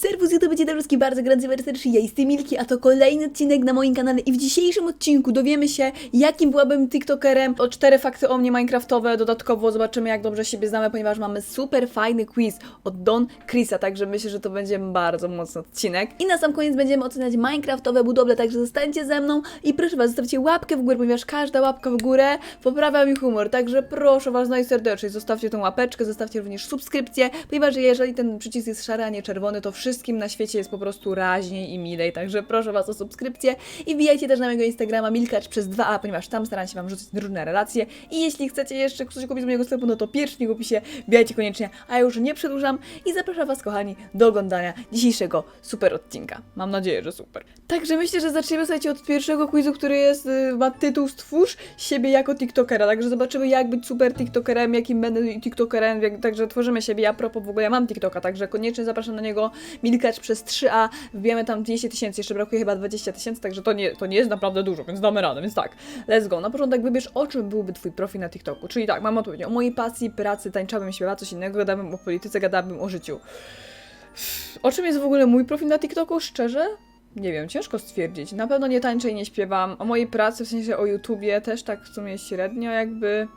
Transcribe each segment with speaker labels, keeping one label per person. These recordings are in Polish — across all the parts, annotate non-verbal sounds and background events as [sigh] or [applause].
Speaker 1: Serwus YouTube, dzień dobry, bardzo gorący serdecznie, ja jestem Milki, a to kolejny odcinek na moim kanale. I w dzisiejszym odcinku dowiemy się, jakim byłabym tiktokerem, o cztery fakty o mnie minecraftowe, dodatkowo zobaczymy jak dobrze siebie znamy, ponieważ mamy super fajny quiz od Don Chrisa, także myślę, że to będzie bardzo mocny odcinek. I na sam koniec będziemy oceniać minecraftowe budowle, także zostańcie ze mną. I proszę was, zostawcie łapkę w górę, ponieważ każda łapka w górę poprawia mi humor, także proszę was najserdeczniej, zostawcie tą łapeczkę, zostawcie również subskrypcję, ponieważ jeżeli ten przycisk jest szary, a nie czerwony, to wszystkim na świecie jest po prostu raźniej i milej, także proszę Was o subskrypcję i wbijajcie też na mojego Instagrama Milkacz przez 2a, ponieważ tam staram się Wam rzucić różne relacje i jeśli chcecie jeszcze coś kupić z mojego sklepu, no to pierwszy w opisie, wbijajcie koniecznie, a ja już nie przedłużam i zapraszam Was kochani do oglądania dzisiejszego super odcinka. Mam nadzieję, że super. Także myślę, że zaczniemy słuchajcie od pierwszego quizu, który jest, y, ma tytuł Stwórz siebie jako tiktokera, także zobaczymy jak być super tiktokerem, jakim będę tiktokerem, także tworzymy siebie, ja propos w ogóle ja mam tiktoka, także koniecznie zapraszam na niego Milkacz przez 3A, wbijamy tam 200 tysięcy, jeszcze brakuje chyba 20 tysięcy, także to nie, to nie jest naprawdę dużo, więc damy radę, więc tak, let's go. Na początek wybierz, o czym byłby Twój profil na TikToku, czyli tak, mam odpowiedź o mojej pasji, pracy, tańczałabym, śpiewała coś innego, gadałabym o polityce, gadałabym o życiu. O czym jest w ogóle mój profil na TikToku, szczerze? Nie wiem, ciężko stwierdzić. Na pewno nie tańczę i nie śpiewam. O mojej pracy, w sensie o YouTubie też tak w sumie średnio jakby...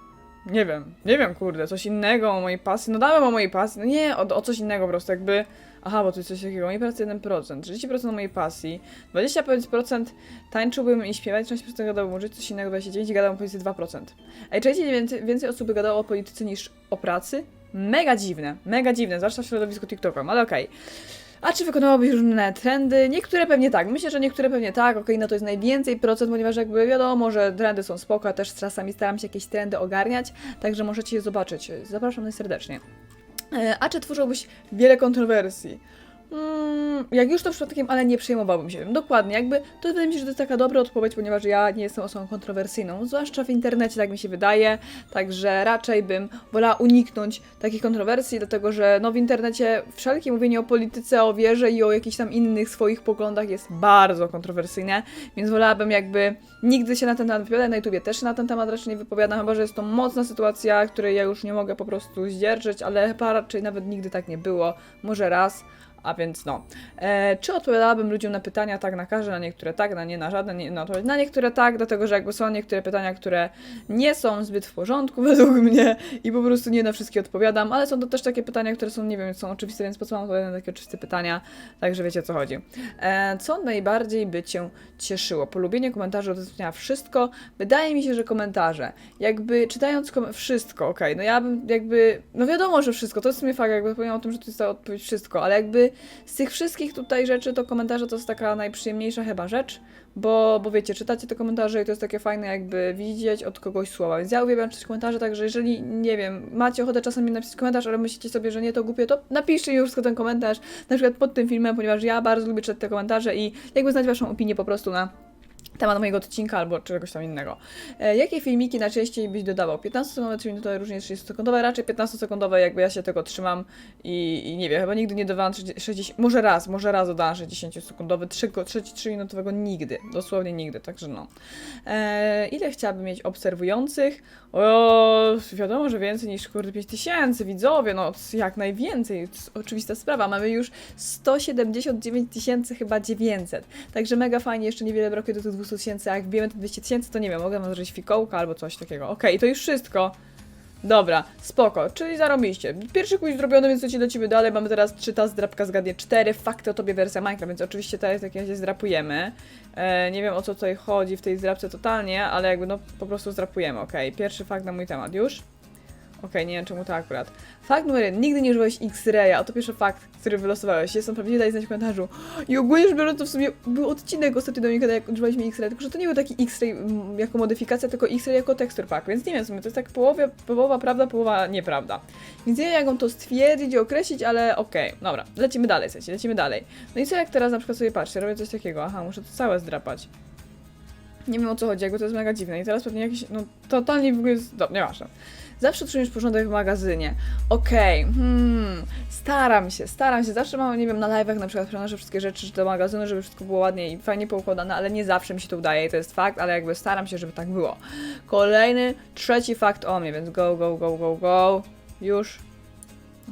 Speaker 1: Nie wiem, nie wiem, kurde, coś innego o mojej pasji. No dałem o mojej pasji, no nie, o, o coś innego po prostu, jakby... Aha, bo tu jest coś takiego, mojej pracy 1%, 30% o mojej pasji, 25% tańczyłbym i śpiewać, 13% gadałbym o życiu, coś innego 29% i gadałbym o polityce 2%. Ej, czujecie, więcej, więcej osób gadało o polityce niż o pracy? Mega dziwne, mega dziwne, zwłaszcza w środowisku TikToka, ale okej. A czy wykonywałabyś różne trendy? Niektóre pewnie tak. Myślę, że niektóre pewnie tak. Okej, no to jest najwięcej procent, ponieważ jakby wiadomo, że trendy są spoko, a też czasami staram się jakieś trendy ogarniać, także możecie je zobaczyć. Zapraszam najserdecznie. E, A czy tworzyłbyś wiele kontrowersji? Mm, jak już to przypadkiem, ale nie przejmowałbym się. Tym. Dokładnie, jakby to wydaje mi się, że to jest taka dobra odpowiedź, ponieważ ja nie jestem osobą kontrowersyjną, zwłaszcza w internecie, tak mi się wydaje, także raczej bym wolała uniknąć takich kontrowersji, dlatego że no w internecie wszelkie mówienie o polityce, o wierze i o jakichś tam innych swoich poglądach jest bardzo kontrowersyjne, więc wolałabym jakby nigdy się na ten temat wypowiadać, na YouTubie też na ten temat raczej nie wypowiadam, chyba że jest to mocna sytuacja, której ja już nie mogę po prostu zdzierżyć, ale chyba raczej nawet nigdy tak nie było, może raz, a więc no. E, czy odpowiadałabym ludziom na pytania tak, na każde, na niektóre tak, na nie, na żadne, nie, na, na niektóre tak, dlatego że jakby są niektóre pytania, które nie są zbyt w porządku [laughs] według mnie i po prostu nie na wszystkie odpowiadam, ale są to też takie pytania, które są, nie wiem, są oczywiste, więc po co mam odpowiadać na takie oczywiste pytania, także wiecie o co chodzi. E, co najbardziej by Cię cieszyło? Polubienie komentarzy udostępniała wszystko? Wydaje mi się, że komentarze. Jakby czytając kom- wszystko, okej, no ja bym jakby, no wiadomo, że wszystko, to jest w sumie fakt, jakby powiem o tym, że to jest ta odpowiedź wszystko, ale jakby z tych wszystkich tutaj rzeczy, to komentarze to jest taka najprzyjemniejsza chyba rzecz, bo, bo wiecie, czytacie te komentarze i to jest takie fajne jakby widzieć od kogoś słowa, więc ja uwielbiam czytać komentarze, także jeżeli, nie wiem, macie ochotę czasami napisać komentarz, ale myślicie sobie, że nie to głupie, to napiszcie mi już ten komentarz, na przykład pod tym filmem, ponieważ ja bardzo lubię czytać te komentarze i jakby znać waszą opinię po prostu na temat mojego odcinka albo czegoś tam innego. E, jakie filmiki najczęściej byś dodawał? 15 sekundowe, 3 minutowe, różnie 30 sekundowe, raczej 15 sekundowe, jakby ja się tego trzymam i, i nie wiem, chyba nigdy nie dodawałam 30, 60, może raz, może raz dodałam 60 sekundowy, 3, 3, 3 minutowego nigdy, dosłownie nigdy, także no. E, ile chciałabym mieć obserwujących? O, wiadomo, że więcej niż kurde 5000 widzowie, no jak najwięcej, oczywista sprawa, mamy już 179 tysięcy chyba 900, także mega fajnie, jeszcze niewiele brakuje do tych 200 tysięcy, a jak wbijemy te 200 tysięcy, to nie wiem, mogę zrobić fikołka albo coś takiego. Okej, to już wszystko. Dobra, spoko, czyli zarobiście. Pierwszy quiz zrobiony, więc lecimy lecimy dalej. Mamy teraz czyta zdrapka zgadnie 4, fakty o tobie wersja Minecraft, więc oczywiście teraz jak się zdrapujemy. E, nie wiem o co tutaj chodzi w tej zdrapce totalnie, ale jakby no po prostu zdrapujemy, okej. Pierwszy fakt na mój temat, już? Okej, nie wiem czemu to akurat. Fakt numer jeden. Nigdy nie używałeś X-Raya. Oto pierwszy fakt, który wylosowałeś. Jestem prawdziwie, daj znać w komentarzu. I ogólnie rzecz biorąc, to w sumie był odcinek ostatnio do kiedy jak używaliśmy X-Ray, tylko że to nie był taki X-Ray mm, jako modyfikacja, tylko X-Ray jako texture pack, więc nie wiem w sumie, to jest tak połowie, połowa prawda, połowa nieprawda. Więc nie wiem jak mam to stwierdzić określić, ale okej, dobra, lecimy dalej, słuchajcie, lecimy dalej. No i co jak teraz na przykład sobie patrzcie, robię coś takiego, aha, muszę to całe zdrapać. Nie wiem o co chodzi, jakby to jest mega dziwne i teraz pewnie jakiś, no totalnie w ogóle jest, no, nieważne. Zawsze utrzymujesz porządek w magazynie. Okej, hmm, staram się, staram się. Zawsze mam, nie wiem, na live'ach na przykład przenoszę wszystkie rzeczy do magazynu, żeby wszystko było ładnie i fajnie poukładane, ale nie zawsze mi się to udaje i to jest fakt, ale jakby staram się, żeby tak było. Kolejny, trzeci fakt o mnie, więc go, go, go, go, go. Już.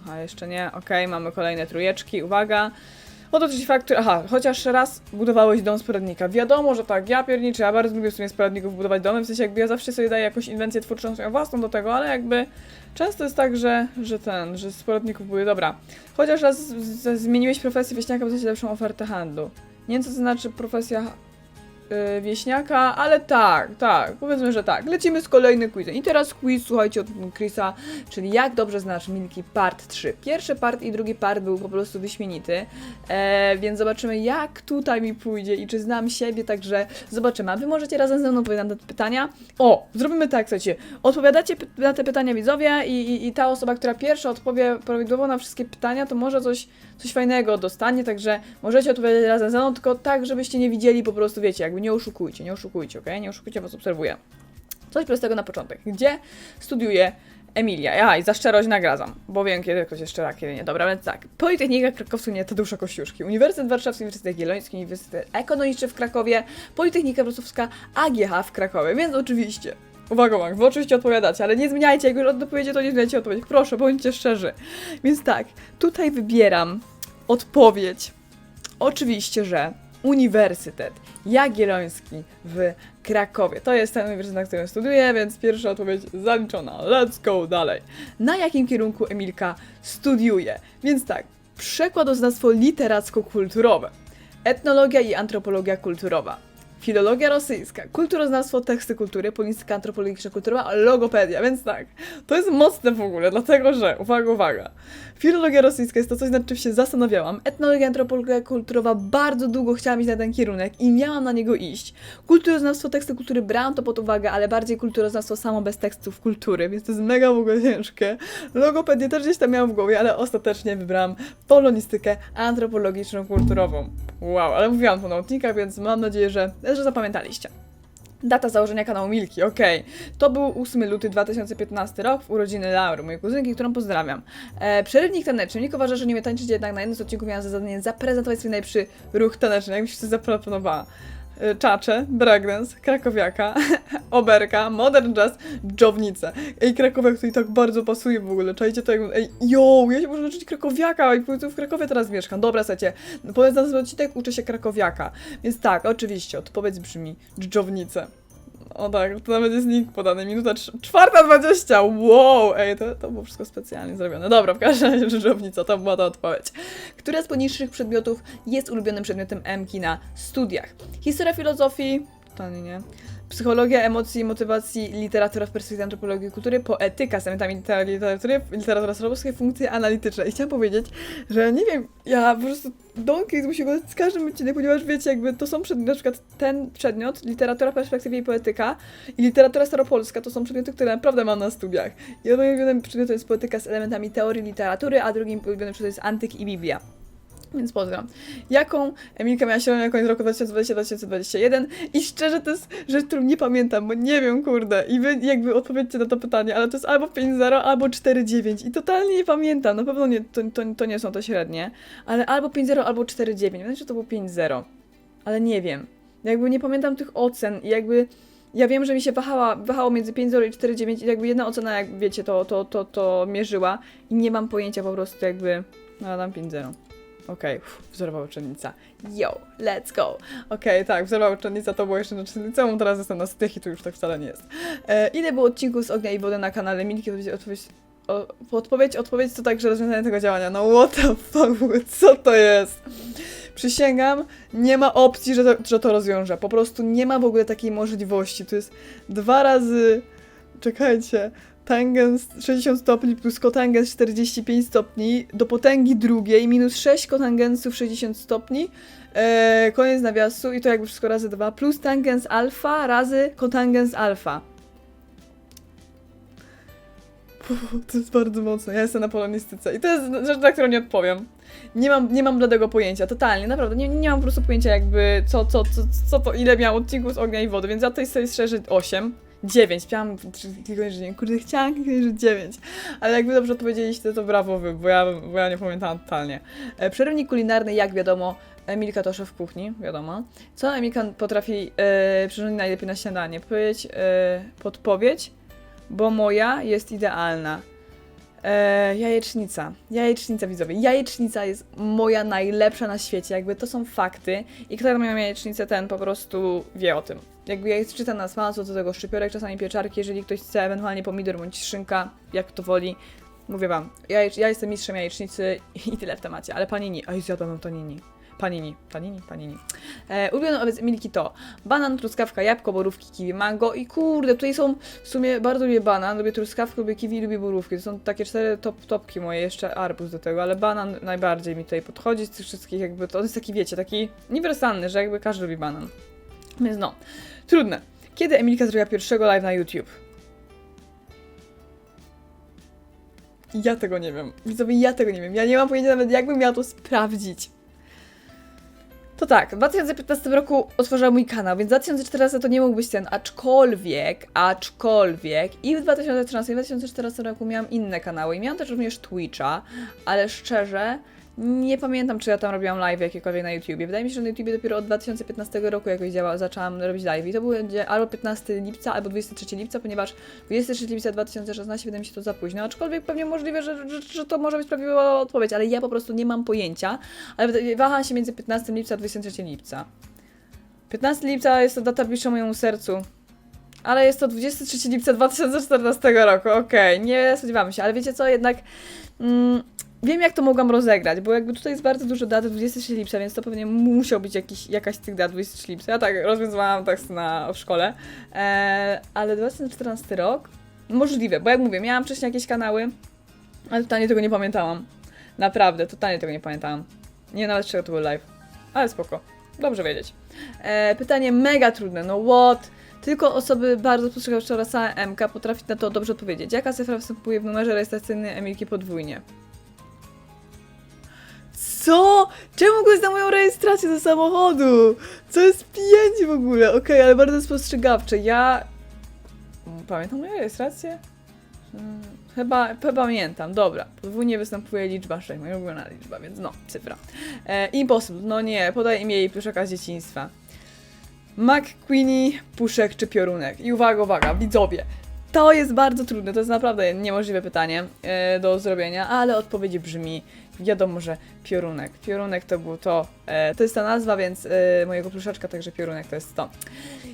Speaker 1: Aha, jeszcze nie. Okej, mamy kolejne trójeczki, uwaga. Oto trzeci fakt, aha, chociaż raz budowałeś dom z poradnika. Wiadomo, że tak, ja pierniczę, ja bardzo lubię w sumie z poradników budować domy, w sensie jakby ja zawsze sobie daję jakąś inwencję twórczą swoją własną do tego, ale jakby często jest tak, że, że ten, że z poradników buduję, dobra. Chociaż raz z, z, zmieniłeś profesję wieśniaka, bo lepszą ofertę handlu. Nie wiem, co to znaczy profesja yy, wieśniaka, ale tak, tak, powiedzmy, że tak. Lecimy z kolejnym quizem. I teraz quiz, słuchajcie, od Chrisa, czyli jak dobrze znasz Milki Part 3. Pierwszy part i drugi part był po prostu wyśmienity, e, więc zobaczymy jak tutaj mi pójdzie i czy znam siebie, także zobaczymy. A wy możecie razem ze mną odpowiadać na te pytania. O, zrobimy tak, słuchajcie, odpowiadacie na te pytania widzowie i, i, i ta osoba, która pierwsza odpowie prawidłowo na wszystkie pytania, to może coś, coś fajnego dostanie, także możecie odpowiadać razem ze mną, tylko tak, żebyście nie widzieli po prostu, wiecie, jakby nie oszukujcie, nie oszukujcie, okej? Nie oszukujcie, was obserwuję. Coś prostego na początek. Gdzie studiuje Emilia? Ja i za szczerość nagradzam, bo wiem, kiedy ktoś jest szczera, kiedy nie. Dobra, więc tak. Politechnika Krakowska nie Tadeusza Kościuszki, Uniwersytet Warszawski, Uniwersytet Jagielloński, Uniwersytet Ekonomiczny w Krakowie, Politechnika Wrocławska, AGH w Krakowie, więc oczywiście. Uwaga, uwaga, wy oczywiście odpowiadacie, ale nie zmieniajcie, jak już odpowiedziecie, to nie zmieniajcie odpowiedzi. Proszę, bądźcie szczerzy. Więc tak, tutaj wybieram odpowiedź. Oczywiście, że Uniwersytet Jagielloński w Krakowie. To jest ten uniwersytet, na którym studiuję, więc pierwsza odpowiedź zaliczona. Let's go dalej. Na jakim kierunku Emilka studiuje? Więc tak, przekładoznawstwo literacko-kulturowe, etnologia i antropologia kulturowa, filologia rosyjska, kulturoznawstwo, teksty kultury, polityka antropologiczno-kulturowa, logopedia, więc tak, to jest mocne w ogóle, dlatego że, uwaga, uwaga, filologia rosyjska jest to coś, nad czym się zastanawiałam, etnologia, antropologia kulturowa, bardzo długo chciałam iść na ten kierunek i miałam na niego iść. Kulturoznawstwo, teksty kultury brałam to pod uwagę, ale bardziej kulturoznawstwo samo bez tekstów kultury, więc to jest mega w ogóle ciężkie. Logopedię też gdzieś tam miałam w głowie, ale ostatecznie wybrałam polonistykę antropologiczną kulturową. Wow, ale mówiłam to na notnikach, więc mam nadzieję, że, że zapamiętaliście. Data założenia kanału Milki, okej. To był 8 luty 2015 rok, w urodziny Laury, mojej kuzynki, którą pozdrawiam. E, przerywnik taneczny. Nick uważa, że nie tańczyć, jednak na jednym z odcinków miałam za zadanie zaprezentować swój najlepszy ruch taneczny. Jak mi się zaproponowała. E, Czacze, breakdance, krakowiaka, [laughs] oberka, modern jazz, dżownicę. Ej, krakowiak tutaj tak bardzo pasuje w ogóle, czajcie to jak... Ej, yo, ja się muszę nauczyć krakowiaka, i w Krakowie teraz mieszkam. Dobra, słuchajcie, powiedz na odcinek, uczę się krakowiaka. Więc tak, oczywiście, odpowiedź brzmi dżdżownicę. O tak, to nawet jest link podany, minuta cz- czwarta dwadzieścia, wow, ej, to, to było wszystko specjalnie zrobione. Dobra, w każdym razie [laughs] dżdżownica, to była ta odpowiedź. Która z poniższych przedmiotów jest ulubionym przedmiotem MKI na studiach? Historia filozofii, totalnie nie. Psychologia emocji, motywacji, literatura w perspektywie antropologii i kultury, poetyka z elementami liter- literatury, literatura słowacka, funkcje analityczne. I chciałam powiedzieć, że nie wiem, ja po prostu Don Chris musi go z każdym odcinku, ponieważ wiecie, jakby to są przedmioty, na przykład ten przedmiot, literatura w perspektywie i poetyka i literatura staropolska, to są przedmioty, które naprawdę mam na studiach. I moim ulubionym przedmiotem jest poetyka z elementami teorii literatury, a drugim ulubionym przedmiotem jest antyk i Biblia. Więc pozdram. Jaką Emilka miała średnią na koniec roku 2020-2021? I szczerze to jest rzecz, którą nie pamiętam, bo nie wiem, kurde. I wy jakby odpowiedzcie na to pytanie, ale to jest albo 5-0, albo 4-9. I totalnie nie pamiętam. Na pewno nie, to, to, to nie są to średnie. Ale albo 5-0, albo 4-9. Wiem, że to było 5-0. Ale nie wiem. Jakby nie pamiętam tych ocen i jakby... Ja wiem, że mi się wahała, wahało między 5-0 i 4-9 i jakby jedna ocena, jak wiecie, to, to, to, to mierzyła i nie mam pojęcia po prostu jakby... No, dam 5-0. Okej, okay, wzorowa uczennica. Yo, let's go. Okej, tak, wzorowa uczennica to było jeszcze na liceum, teraz jestem na stych i to już tak wcale nie jest. E, ile było odcinków z Ognia i Wody na kanale Milki? Odpowiedź, o, odpowiedź, odpowiedź to także rozwiązanie tego działania. No what the fuck, co to jest? Przysięgam, nie ma opcji, że to, że to rozwiążę. Po prostu nie ma w ogóle takiej możliwości. To jest dwa razy... Czekajcie tangens 60 stopni plus kotangens 45 stopni do potęgi drugiej minus 6 kotangensów 60 stopni e, koniec nawiasu i to jakby wszystko razy 2 plus tangens alfa razy kotangens alfa. To jest bardzo mocne. Ja jestem na polonistyce i to jest rzecz, na którą nie odpowiem. Nie mam, nie mam bladego pojęcia, totalnie, naprawdę. Nie, nie mam po prostu pojęcia jakby co, co, co, co to, ile miał odcinków z ognia i wody, więc ja tutaj sobie szczerze 8. 9, chciałam kliknąć, że nie, kurde, chciałam kliknąć, że 9, ale jakby dobrze odpowiedzieliście, to brawo wy, bo ja, bo ja nie pamiętałam totalnie. E, przerywnik kulinarny, jak wiadomo, Emilka to szef kuchni, wiadomo. Co Emilka potrafi e, przyrządzić najlepiej na śniadanie? Powiedzieć, e, podpowiedź, bo moja jest idealna. Jajecznica. Jajecznica, widzowie. Jajecznica jest moja najlepsza na świecie. Jakby to są fakty. I kto miał jajecznicę, ten po prostu wie o tym. Jakby jest czyta na smalcu, do tego szczypiorek, czasami pieczarki, jeżeli ktoś chce, ewentualnie pomidor bądź szynka, jak to woli. Mówię wam, ja, ja jestem mistrzem jajecznicy i tyle w temacie, ale panini, oj zjadłam panini. Panini, panini, panini. E, ulubiony owoc Emilki to banan, truskawka, jabłko, borówki, kiwi, mango i kurde, tutaj są w sumie bardzo lubię banan, lubię truskawkę, lubię kiwi, lubię borówki. To są takie cztery top, topki moje, jeszcze arbuz do tego, ale banan najbardziej mi tutaj podchodzi z tych wszystkich jakby, to on jest taki wiecie, taki uniwersalny, że jakby każdy lubi banan. Więc no, trudne. Kiedy Emilka zrobiła pierwszego live na YouTube? Ja tego nie wiem. Widzowie, ja tego nie wiem. Ja nie mam pojęcia nawet, jakbym miała to sprawdzić. To tak, w 2015 roku otworzyłam mój kanał, więc 2014 to nie mógł być ten, aczkolwiek, aczkolwiek i w 2013 i 2014 roku miałam inne kanały i miałam też również Twitcha, ale szczerze nie pamiętam, czy ja tam robiłam live jakiekolwiek na YouTubie. Wydaje mi się, że na YouTubie dopiero od 2015 roku jakoś działa, zaczęłam robić live i to będzie albo 15 lipca, albo 23 lipca, ponieważ 23 lipca 2016 wydaje mi się to za późno, aczkolwiek pewnie możliwe, że, że, że to może być prawidłowa odpowiedź, ale ja po prostu nie mam pojęcia, ale waham się między 15 lipca a 23 lipca. 15 lipca jest to data bliższa mojemu sercu. Ale jest to 23 lipca 2014 roku, okej, nie spodziewamy się, ale wiecie co, jednak mm, wiem jak to mogłam rozegrać, bo jakby tutaj jest bardzo dużo dat 23 lipca, więc to pewnie musiał być jakiś, jakaś z tych dat 23 lipca. Ja tak rozwiązywałam tak na, w szkole, eee, ale 2014 rok możliwe, bo jak mówię, miałam wcześniej jakieś kanały, ale totalnie tego nie pamiętałam. Naprawdę, totalnie tego nie pamiętałam. Nie nawet czego to był live, ale spoko, dobrze wiedzieć. E, pytanie mega trudne, no what? Tylko osoby bardzo spostrzegawcze oraz MK potrafi na to dobrze odpowiedzieć. Jaka cyfra występuje w numerze rejestracyjnym Emilki podwójnie? Co? Czemu go na moją rejestrację do samochodu? Co jest pięć w ogóle? Okej, ale bardzo spostrzegawcze. Ja... Pamiętam moją rejestrację? Hmm, Chyba, chyba pamiętam, dobra. Podwójnie występuje liczba 6, moja ulubiona liczba, więc no, cyfra. E, impossible, no nie, podaj imię jej pluszaka z dzieciństwa. McQueenie, puszek czy piorunek? I uwaga, uwaga, widzowie. To jest bardzo trudne, to jest naprawdę niemożliwe pytanie e, do zrobienia, ale odpowiedź brzmi, wiadomo, że piorunek. Piorunek to był to, e, to jest ta nazwa, więc e, mojego pluszaczka, także piorunek to jest to.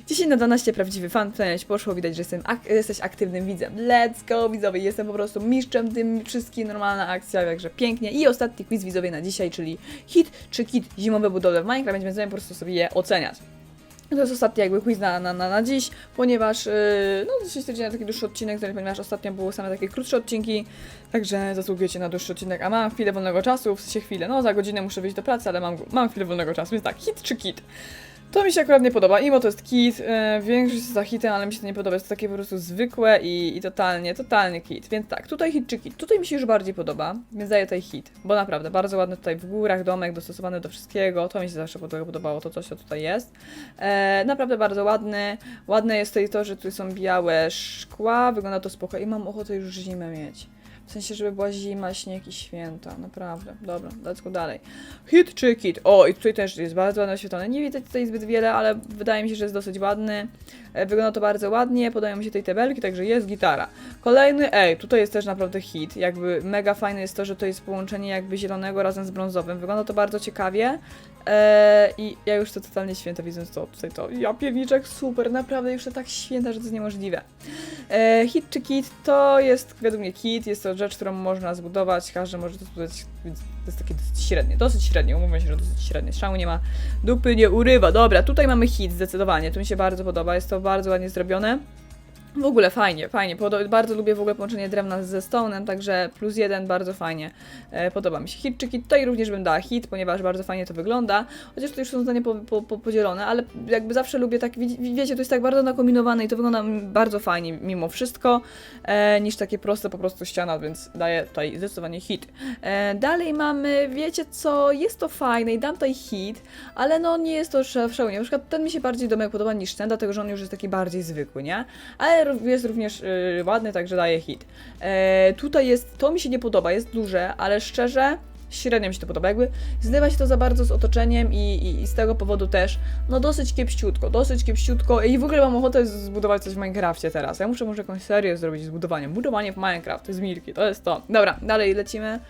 Speaker 1: 10 na 12 prawdziwy fan, ci poszło, widać, że jestem ak- jesteś aktywnym widzem. Let's go, widzowie, jestem po prostu mistrzem tym wszystkim, normalna akcja, także pięknie. I ostatni quiz widzowie na dzisiaj, czyli hit czy kit zimowe budowle w Minecraft, więc będziemy po prostu sobie je oceniać. To jest ostatni jakby quiz na, na, na, na dziś, ponieważ yy, no dzisiaj stwierdziłem taki dłuższy odcinek, ponieważ ostatnio były same takie krótsze odcinki, także zasługujecie na dłuższy odcinek, a mam chwilę wolnego czasu, w sensie chwilę, no za godzinę muszę wyjść do pracy, ale mam, mam chwilę wolnego czasu, więc tak, hit czy kit? To mi się akurat nie podoba, imo to jest kit, yy, większość jest za hitem, ale mi się to nie podoba, jest to takie po prostu zwykłe i, i totalnie, totalnie kit, więc tak, tutaj hit czy kit? Tutaj mi się już bardziej podoba, więc daję tutaj hit, bo naprawdę bardzo ładny tutaj w górach domek, dostosowany do wszystkiego, to mi się zawsze pod- podobało, to coś co tutaj jest. E, naprawdę bardzo ładny. Ładne jest tutaj to, że tu są białe szkła, wygląda to spoko i mam ochotę już zimę mieć. W sensie, żeby była zima, śnieg i święta. Naprawdę. Dobra, let's go dalej. Hit czy kit? O, i tutaj też jest bardzo ładnie oświetlone. Nie widać tutaj zbyt wiele, ale wydaje mi się, że jest dosyć ładny. E, Wygląda to bardzo ładnie, podają mi się tej tabelki, także jest gitara. Kolejny, ej, tutaj jest też naprawdę hit. Jakby mega fajne jest to, że to jest połączenie jakby zielonego razem z brązowym. Wygląda to bardzo ciekawie. Eee, I ja już to totalnie święta widząc to tutaj to. Ja pierniczek super, naprawdę już to tak święta, że to jest niemożliwe. Eee, hit czy kit? To jest według mnie kit, jest to rzecz, którą można zbudować, każdy może to zbudować, więc to jest takie dosyć średnie, dosyć średnie, umówmy się, że dosyć średnie. Szału nie ma, dupy nie urywa. Dobra, tutaj mamy hit zdecydowanie, to mi się bardzo podoba, jest to bardzo ładnie zrobione. W ogóle fajnie, fajnie. Podo- bardzo lubię w ogóle połączenie drewna ze stone'em, także plus jeden bardzo fajnie. E, podoba mi się hit czy kit. Tutaj również bym dała hit, ponieważ bardzo fajnie to wygląda. Chociaż to już są zdania po, po, po, podzielone, ale jakby zawsze lubię tak, wi- wiecie, to jest tak bardzo nakombinowane i to wygląda bardzo fajnie mimo wszystko, e, niż takie proste po prostu ściana, więc daję tutaj zdecydowanie hit. E, dalej mamy, wiecie co, jest to fajne i dam tutaj hit, ale no nie jest to sz- szalenie. Na przykład ten mi się bardziej domek podoba niż ten, dlatego że on już jest taki bardziej zwykły, nie? Ale jest również y, ładny, także daję hit. E, tutaj jest, to mi się nie podoba, jest duże, ale szczerze, średnio mi się to podoba. Jakby zlewa się to za bardzo z otoczeniem i, i, i z tego powodu też, no dosyć kiepściutko, dosyć kiepściutko i w ogóle mam ochotę zbudować coś w Minecrafcie teraz. Ja muszę może jakąś serię zrobić z budowaniem. Budowanie w Minecraft, jest Milki, to jest to. Dobra, dalej lecimy.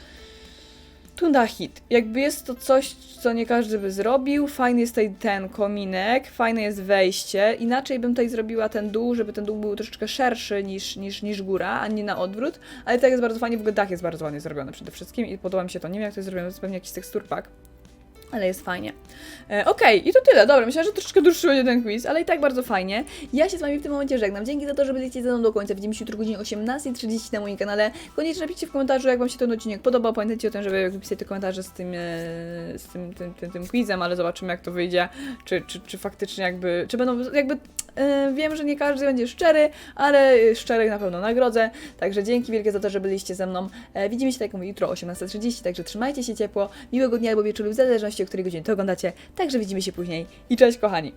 Speaker 1: Tunda hit. Jakby jest to coś, co nie każdy by zrobił. Fajny jest tutaj ten kominek, fajne jest wejście. Inaczej bym tutaj zrobiła ten dół, żeby ten dół był troszeczkę szerszy niż, niż, niż góra, a nie na odwrót. Ale tak jest bardzo fajnie, w ogóle dach jest bardzo ładnie zrobiony przede wszystkim i podoba mi się to. Nie wiem jak to jest zrobione, to jest pewnie jakiś teksturpak. Ale jest fajnie. E, Okej, i to tyle. Dobra, myślę, że troszeczkę dłuższy będzie ten quiz, ale i tak bardzo fajnie. Ja się z Wami w tym momencie żegnam. Dzięki za to, że byliście ze mną do końca. Widzimy się jutro godzinie 18.30 na moim kanale. Koniecznie napiszcie w komentarzu, jak Wam się ten odcinek podobał. Pamiętajcie o tym, żeby pisać te komentarze z tym, e, z tym, tym, tym, tym quizem, ale zobaczymy, jak to wyjdzie. Czy, czy, czy faktycznie jakby, czy będą, jakby e, wiem, że nie każdy będzie szczery, ale szczerych na pewno nagrodzę. Także dzięki wielkie za to, że byliście ze mną. E, widzimy się, tak jak mówię, jutro o 18.30, także trzymajcie się ciepło. Miłego dnia albo wieczoru, w zależności o której godzinie to oglądacie. Także widzimy się później i cześć kochani!